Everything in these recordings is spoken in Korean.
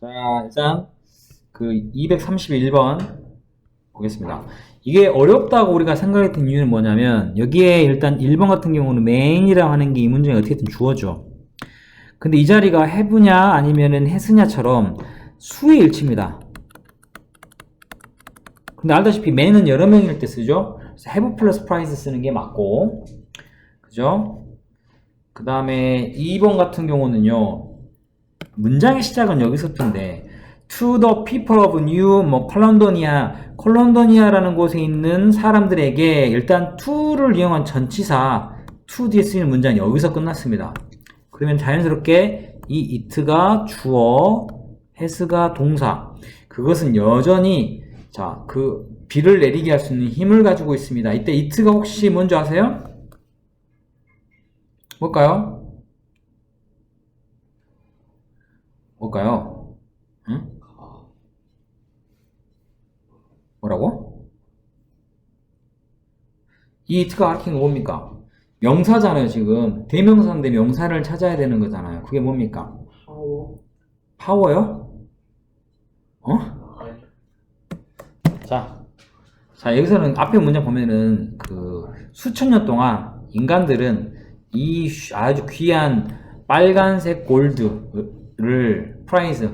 자, 일단 그 231번 보겠습니다. 이게 어렵다고 우리가 생각했던 이유는 뭐냐면 여기에 일단 1번 같은 경우는 main이라고 하는 게 이 문제에 어떻게든 주어져. 근데 이 자리가 have냐 아니면은 has냐처럼 수의 일치입니다. 근데 알다시피 main은 여러 명일 때 쓰죠. 그래서 have plus price 쓰는 게 맞고 그죠? 그 다음에 2번 같은 경우는요. 문장의 시작은 여기서부터인데 to the people of new 뭐 콜론도니아 콜론도니아라는 곳에 있는 사람들에게 일단 to를 이용한 전치사 to 뒤에 쓰이는 문장이 여기서 끝났습니다. 그러면 자연스럽게 이 it가 주어, has가 동사. 그것은 여전히 자, 그 비를 내리게 할 수 있는 힘을 가지고 있습니다. 이때 it가 혹시 뭔지 아세요? 뭘까요? 뭘까요? 응? 뭐라고? 이 가리키는 거 뭡니까? 명사잖아요, 지금. 대명사인데 명사를 찾아야 되는 거잖아요. 그게 뭡니까? 파워 파워요? 어? 자, 자, 여기서는 앞에 문장 보면은 그 수천 년 동안 인간들은 이 쉬- 아주 귀한 빨간색 골드 를 프라이즈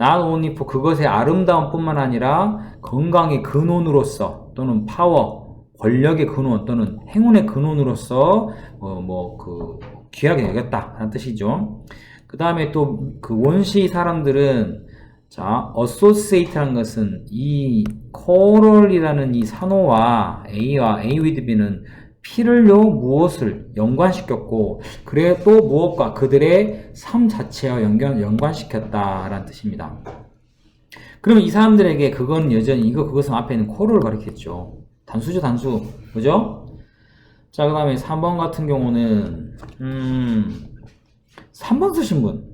not only for 그것의 아름다움 뿐만 아니라 건강의 근원으로서 또는 파워, 권력의 근원 또는 행운의 근원으로서 어, 뭐그 귀하게 여겼다 라는 뜻이죠. 그 다음에 또 그 원시 사람들은 자, associate라는 것은 이 coral이라는 이 산호와 A와 A with B는 피를요 무엇을 연관시켰고 그래 또 무엇과 그들의 삶 자체와 연관, 연관시켰다라는 뜻입니다. 그러면 이 사람들에게 그건 여전히 이거 그것은 앞에 있는 코를 가리켰죠. 단수죠 단수 그죠? 자 그 다음에 3번 같은 경우는 음 3번 쓰신 분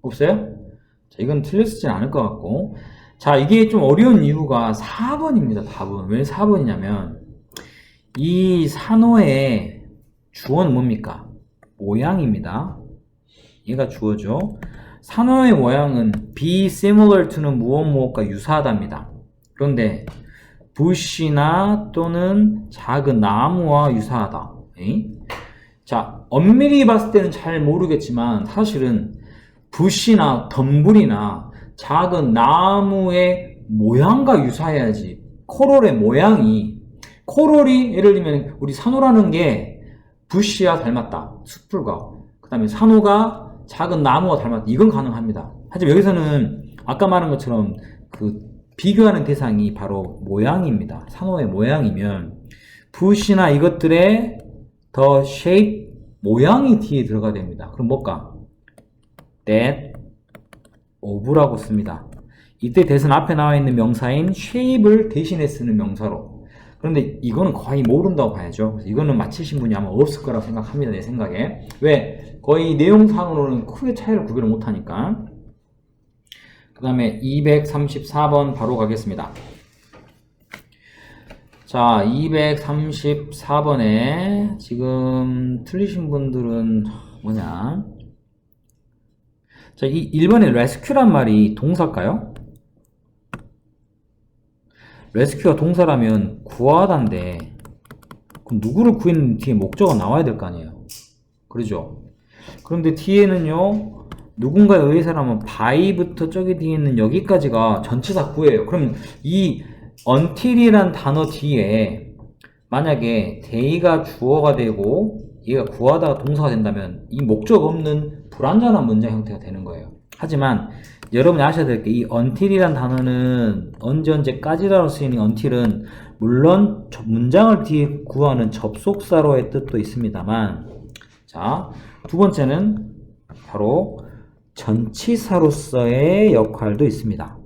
없어요? 자, 이건 틀렸지 않을 것 같고. 자, 이게 좀 어려운 이유가 4번입니다, 답은. 왜 4번이냐면, 이 산호의 주어는 뭡니까? 모양입니다. 얘가 주어죠. 산호의 모양은 be similar to는 무엇 무엇과 유사하답니다. 그런데 부시나 또는 작은 나무와 유사하다. 에이? 자, 엄밀히 봤을 때는 잘 모르겠지만 사실은 부시나 덤불이나 작은 나무의 모양과 유사해야지. 코롤의 모양이 코롤이 예를 들면 우리 산호라는 게 부시와 닮았다. 숯불과. 그 다음에 산호가 작은 나무와 닮았다. 이건 가능합니다. 하지만 여기서는 아까 말한 것처럼 그 비교하는 대상이 바로 모양입니다. 산호의 모양이면 부시나 이것들의 더 shape 모양이 뒤에 들어가야 됩니다. 그럼 뭘까? that of라고 씁니다. 이때 대선 앞에 나와 있는 명사인 shape을 대신해 쓰는 명사로. 그런데 이거는 거의 모른다고 봐야죠. 이거는 맞히신 분이 아마 없을 거라고 생각합니다. 내 생각에. 왜? 거의 내용상으로는 크게 차이를 구별을 못하니까. 그 다음에 234번 바로 가겠습니다. 자, 234번에 지금 틀리신 분들은 뭐냐? 자, 이 1번에 레스큐란 말이 동사일까요? 레스큐가 동사라면 구하다인데 그럼 누구를 구했는 뒤에 목적어 나와야 될 거 아니에요. 그러죠? 그런데 뒤에는요. 누군가에 의해서라면 by부터 저기 뒤에 있는 여기까지가 전치사 구예요. 그럼 이 until이란 단어 뒤에 만약에 day가 주어가 되고 얘가 구하다가 동사가 된다면 이 목적 없는 불완전한 문장 형태가 되는 거예요. 하지만 여러분이 아셔야 될 게 이 until이란 단어는 언제 언제까지라고 쓰이는 until은 물론 저 문장을 뒤에 구하는 접속사로의 뜻도 있습니다만 자, 두 번째는 바로 전치사로서의 역할도 있습니다.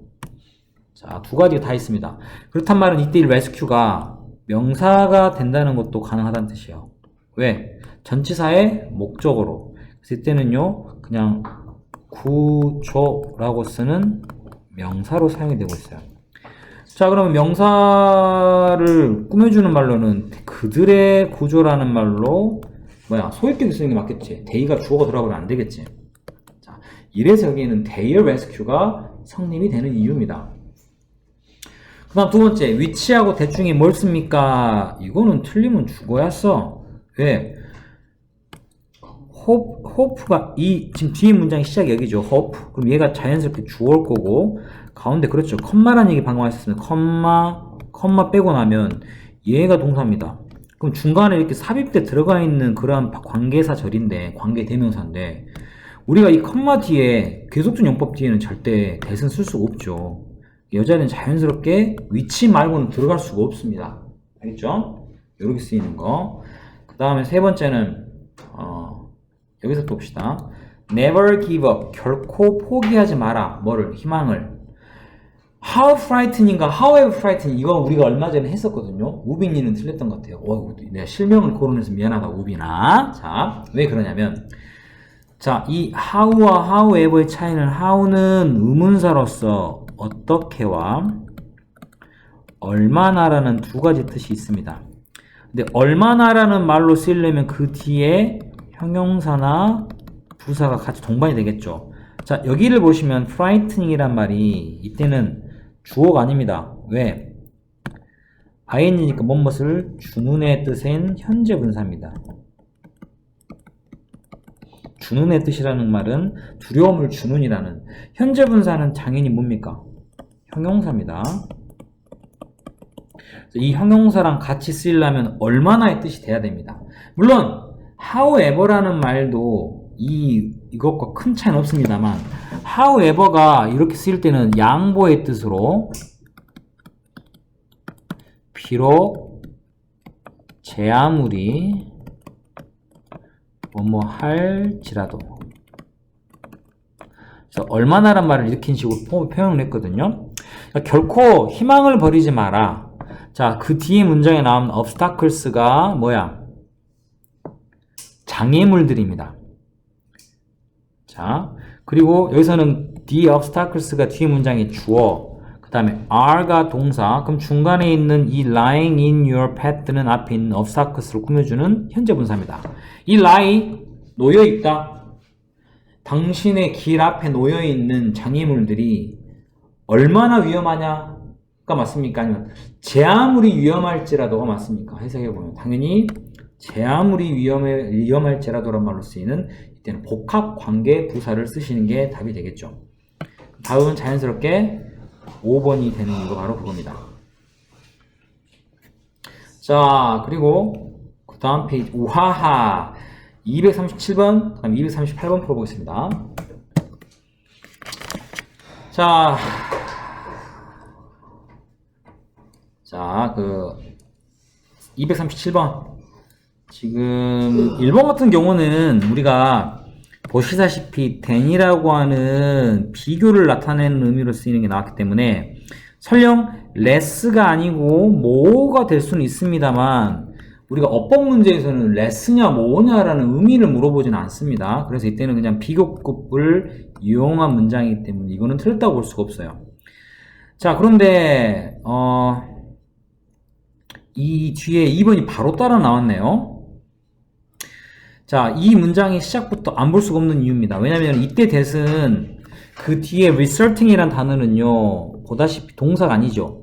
자, 두 가지가 다 있습니다. 그렇단 말은 이때 이 rescue가 명사가 된다는 것도 가능하다는 뜻이에요. 왜? 전치사의 목적으로. 이때는요, 그냥 구조라고 쓰는 명사로 사용이 되고 있어요. 자, 그러면 명사를 꾸며주는 말로는 그들의 구조라는 말로 뭐야 소액격이 쓰는 게 맞겠지. 대의가 주어가 들어가면 안 되겠지. 이래서 여기에는 their rescue가 성립이 되는 이유입니다. 그 다음 두 번째, 위치하고 대충이 뭘 씁니까? 이거는 틀리면 죽어야 써. 왜? Hope, hope가 이, 지금 뒤에 문장의 시작이 여기죠. hope. 그럼 얘가 자연스럽게 주어일 거고, 가운데 그렇죠. 컴마라는 얘기 방금 하셨으면, 컴마, 컴마 빼고 나면 얘가 동사입니다. 그럼 중간에 이렇게 삽입돼 들어가 있는 그러한 관계사절인데, 관계대명사인데, 우리가 이 컴마 뒤에, 계속적 용법 뒤에는 절대 대신 쓸 수가 없죠. 여자는 자연스럽게 위치 말고는 들어갈 수가 없습니다. 알겠죠? 이렇게 쓰이는 거. 그 다음에 세 번째는, 어, 여기서 또 봅시다. Never give up. 결코 포기하지 마라. 뭐를? 희망을. How frightening과 however frightening 이거 우리가 얼마 전에 했었거든요. 우빈이는 틀렸던 것 같아요. 어, 내가 실명을 거론해서 미안하다 우빈아. 자, 왜 그러냐면 자, 이 how와 however의 차이는 how는 의문사로서 어떻게와 얼마나라는 두 가지 뜻이 있습니다. 근데 얼마나라는 말로 쓰려면 그 뒤에 형용사나 부사가 같이 동반이 되겠죠. 자, 여기를 보시면 frightening이란 말이 이때는 주어가 아닙니다. 왜? ing니까 뭐뭇을 주는의 뜻인 현재 분사입니다. 주는의 뜻이라는 말은 두려움을 주는이라는 현재 분사는 당연히 뭡니까? 형용사입니다. 이 형용사랑 같이 쓰려면 얼마나의 뜻이 돼야 됩니다. 물론 however라는 말도 이 이것과 큰 차이는 없습니다만 however가 이렇게 쓰일 때는 양보의 뜻으로 비록 제 아무리 뭐뭐 할지라도 그래서 얼마나란 말을 일으킨 식으로 표현을 했거든요. 그러니까 결코 희망을 버리지 마라. 자, 그 뒤에 문장에 나온 obstacles가 뭐야? 장애물들입니다. 자, 그리고 여기서는 the obstacles가 뒤에 문장에 주어, 그 다음에 are가 동사, 그럼 중간에 있는 이 lying in your path는 앞에 있는 obstacles를 꾸며주는 현재 분사입니다. 이 lie, 놓여있다. 당신의 길 앞에 놓여있는 장애물들이 얼마나 위험하냐가 맞습니까? 아니면 제 아무리 위험할지라도가 맞습니까? 해석해보면 당연히 제 아무리 위험해, 위험할지라도란 말로 쓰이는 이때는 복합 관계 부사를 쓰시는 게 답이 되겠죠. 다음은 자연스럽게 5번이 되는 이유가 바로 그겁니다. 자, 그리고 그 다음 페이지 우하하 237번, 그 다음 238번 풀어보겠습니다. 자, 자, 그 237번. 지금 일본 같은 경우는 우리가 보시다시피 댄이라고 하는 비교를 나타내는 의미로 쓰이는 게 나왔기 때문에 설령 레스가 아니고 모가 될 수는 있습니다만 우리가 어법 문제에서는 레스냐 모냐라는 의미를 물어보지는 않습니다. 그래서 이때는 그냥 비교급을 이용한 문장이기 때문에 이거는 틀렸다고 볼 수가 없어요. 자 그런데 어, 이 뒤에 2번이 바로 따라 나왔네요. 자, 이 문장의 시작부터 안 볼 수가 없는 이유입니다. 왜냐면 이때 대은 그 뒤에 resorting이란 단어는요, 보다시피 동사가 아니죠.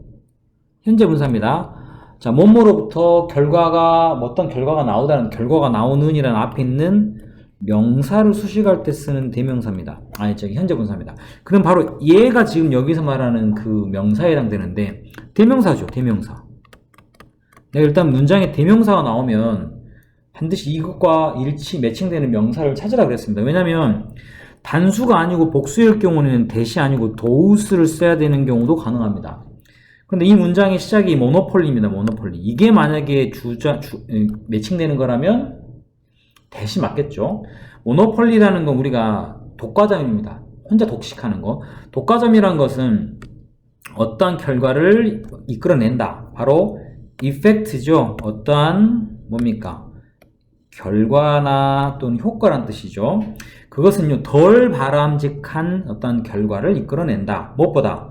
현재 분사입니다. 자, 뭐뭐로부터 결과가, 어떤 결과가 나오다는, 결과가 나오는 이란 앞에 있는 명사를 수식할 때 쓰는 대명사입니다. 아니, 저기 현재 분사입니다. 그럼 바로 얘가 지금 여기서 말하는 그 명사에 해당되는데, 대명사죠, 대명사. 네, 일단 문장에 대명사가 나오면 반드시 이것과 일치, 매칭되는 명사를 찾으라 그랬습니다. 왜냐면 단수가 아니고 복수일 경우는 대시 아니고 도우스를 써야 되는 경우도 가능합니다. 근데 이 문장의 시작이 모노폴리입니다. 모노폴리. 이게 만약에 주자, 주, 매칭되는 거라면 대시 맞겠죠. 모노폴리라는 건 우리가 독과점입니다. 혼자 독식하는 거. 독과점이란 것은 어떠한 결과를 이끌어낸다. 바로 이펙트죠. 어떠한 뭡니까? 결과나 또는 효과란 뜻이죠. 그것은요, 덜 바람직한 어떤 결과를 이끌어낸다. 무엇보다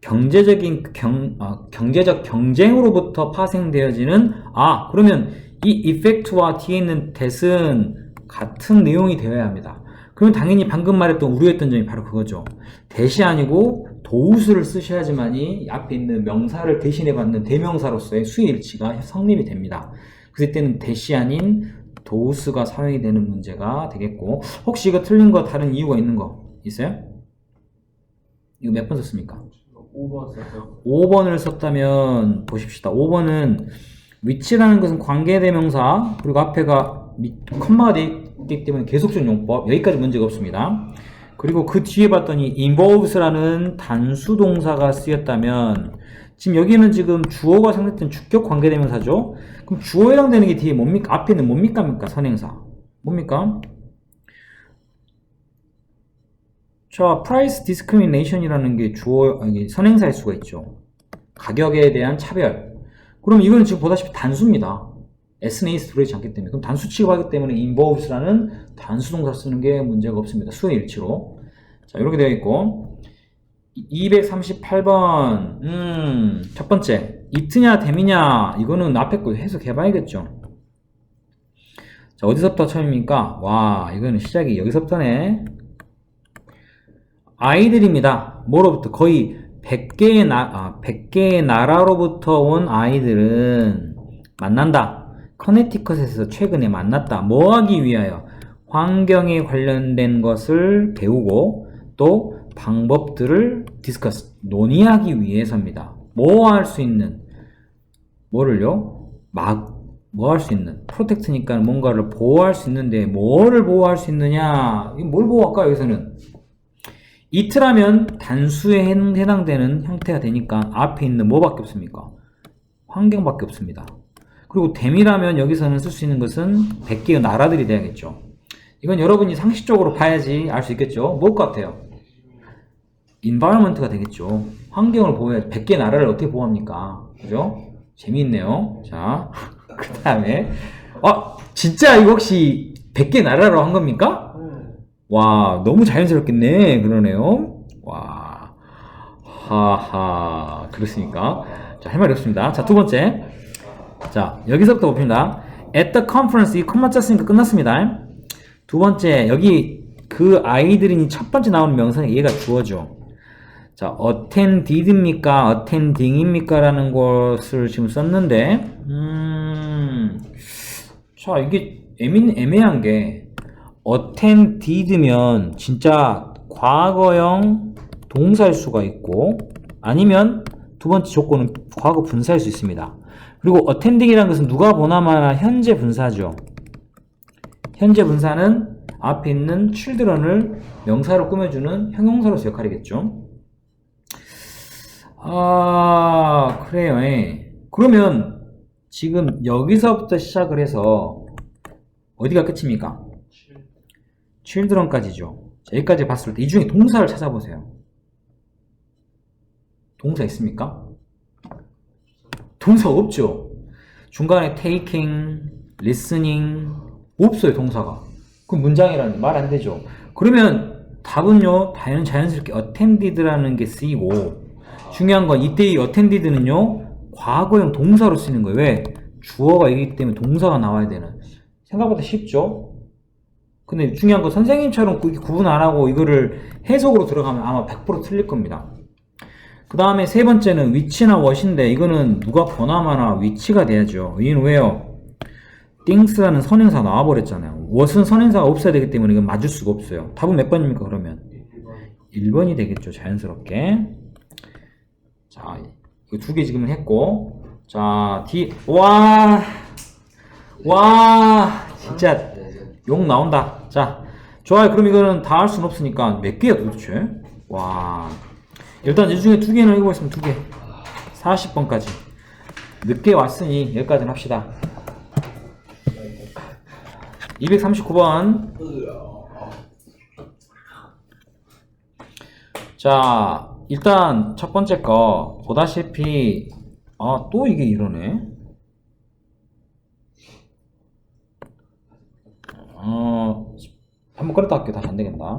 경제적인 경, 어, 경제적 경쟁으로부터 파생되어지는 아 그러면 이 이펙트와 뒤에 있는 대은 같은 내용이 되어야 합니다. 그러면 당연히 방금 말했던 우려했던 점이 바로 그거죠. 대시 아니고 도우스를 쓰셔야지만이 이 앞에 있는 명사를 대신해 받는 대명사로서의 수의 일치가 성립이 됩니다. 그래서 이때는 대시 아닌 도우스가 사용이 되는 문제가 되겠고 혹시 이거 틀린 거 다른 이유가 있는 거 있어요? 이거 몇 번 썼습니까? 5번 써서 5번을 썼다면 보십시다. 5번은 위치라는 것은 관계대명사 그리고 앞에가 미- 컴마가 되어 있기 때문에 계속적 용법 여기까지 문제가 없습니다. 그리고 그 뒤에 봤더니 involves라는 단수 동사가 쓰였다면 지금 여기는 지금 주어가 상대된 주격 관계대명사죠. 그럼 주어에 해당되는 게 뒤에 뭡니까? 앞에는 뭡니까? 뭡니까? 선행사. 뭡니까? 자, price discrimination이라는 게 주어, 아니, 선행사일 수가 있죠. 가격에 대한 차별. 그럼 이거는 지금 보다시피 단수입니다. SNA에서 들어있지 않기 때문에. 그럼 단수 취급하기 때문에 involves라는 단수 동사 쓰는 게 문제가 없습니다. 수의 일치로. 자, 이렇게 되어 있고. 238번. 음, 첫 번째. 이트냐, 댐이냐. 이거는 앞에 거 해석해 봐야겠죠. 자, 어디서부터 처음입니까? 와, 이거는 시작이 여기서부터네. 아이들입니다. 뭐로부터? 거의 100개의 나, 아, 100개의 나라로부터 온 아이들은 만난다. 커네티컷에서 최근에 만났다. 뭐 하기 위하여? 환경에 관련된 것을 배우고 또 방법들을 디스커스, 논의하기 위해서입니다. 뭐 할 수 있는? 뭐를요? 막, 뭐 할 수 있는? 프로텍트니까 뭔가를 보호할 수 있는데 뭐를 보호할 수 있느냐? 뭘 보호할까요, 여기서는? 이트라면 단수에 해- 해당되는 형태가 되니까 앞에 있는 뭐밖에 없습니까? 환경밖에 없습니다. 그리고 댐이라면 여기서는 쓸 수 있는 것은 100개의 나라들이 돼야겠죠. 이건 여러분이 상식적으로 봐야지 알 수 있겠죠. 뭘 것 같아요? Environment가 되겠죠. 환경을 보호해 100개 나라를 어떻게 보호합니까? 그죠? 재미있네요. 자, 그 다음에 아 진짜 이거 혹시 100개 나라로 한 겁니까? 와, 너무 자연스럽겠네. 그러네요. 와, 하하, 그렇습니까? 자, 할 말이 없습니다. 자, 두 번째. 자, 여기서부터 봅니다. At the conference, 이 컴마 짰으니까 끝났습니다. 두 번째, 여기 그 아이들이 첫 번째 나오는 명사는 얘가 주어죠. 자, attended입니까? attending입니까? 라는 것을 지금 썼는데, 음, 자, 이게 애매, 애매한 게, attended면 진짜 과거형 동사일 수가 있고, 아니면 두 번째 조건은 과거 분사일 수 있습니다. 그리고 attending이라는 것은 누가 보나마나 현재 분사죠. 현재 분사는 앞에 있는 children을 명사로 꾸며주는 형용사로서 역할이겠죠. 아, 그래요. 예. 그러면 지금 여기서부터 시작을 해서 어디가 끝입니까? children까지죠. 자, 여기까지 봤을 때 이 중에 동사를 찾아보세요. 동사 있습니까? 동사 없죠. 중간에 taking, listening 없어요 동사가. 그 문장이라는 말 안 되죠. 그러면 답은요 자연 자연스럽게 attended라는 게 쓰이고 중요한 건 이때 이 attended는요 과거형 동사로 쓰는 거예요. 왜? 주어가 있기 때문에 동사가 나와야 되는. 생각보다 쉽죠? 근데 중요한 건 선생님처럼 구- 구분 안 하고 이거를 해석으로 들어가면 아마 100% 틀릴 겁니다. 그 다음에 세 번째는 위치나 what인데 이거는 누가 보나마나 위치가 돼야죠. 이는 왜요? things라는 선행사 나와버렸잖아요. what은 선행사가 없어야 되기 때문에 이건 맞을 수가 없어요. 답은 몇 번입니까 그러면? 1번이 되겠죠 자연스럽게 자 이거 두 개 지금 했고. 자뒤 와! 와! 진짜 욕 나온다. 자 좋아요. 그럼 이거는 다 할 수는 없으니까 몇 개야 도대체? 와. 일단 이 중에 두 개는 읽어보겠습니다. 두 개. 40번까지. 늦게 왔으니 여기까지는 합시다. 239번. 자, 일단 첫 번째 거 보다시피 아, 또 이게 이러네. 어, 한번 끌었다 할게요. 다시 안 되겠다.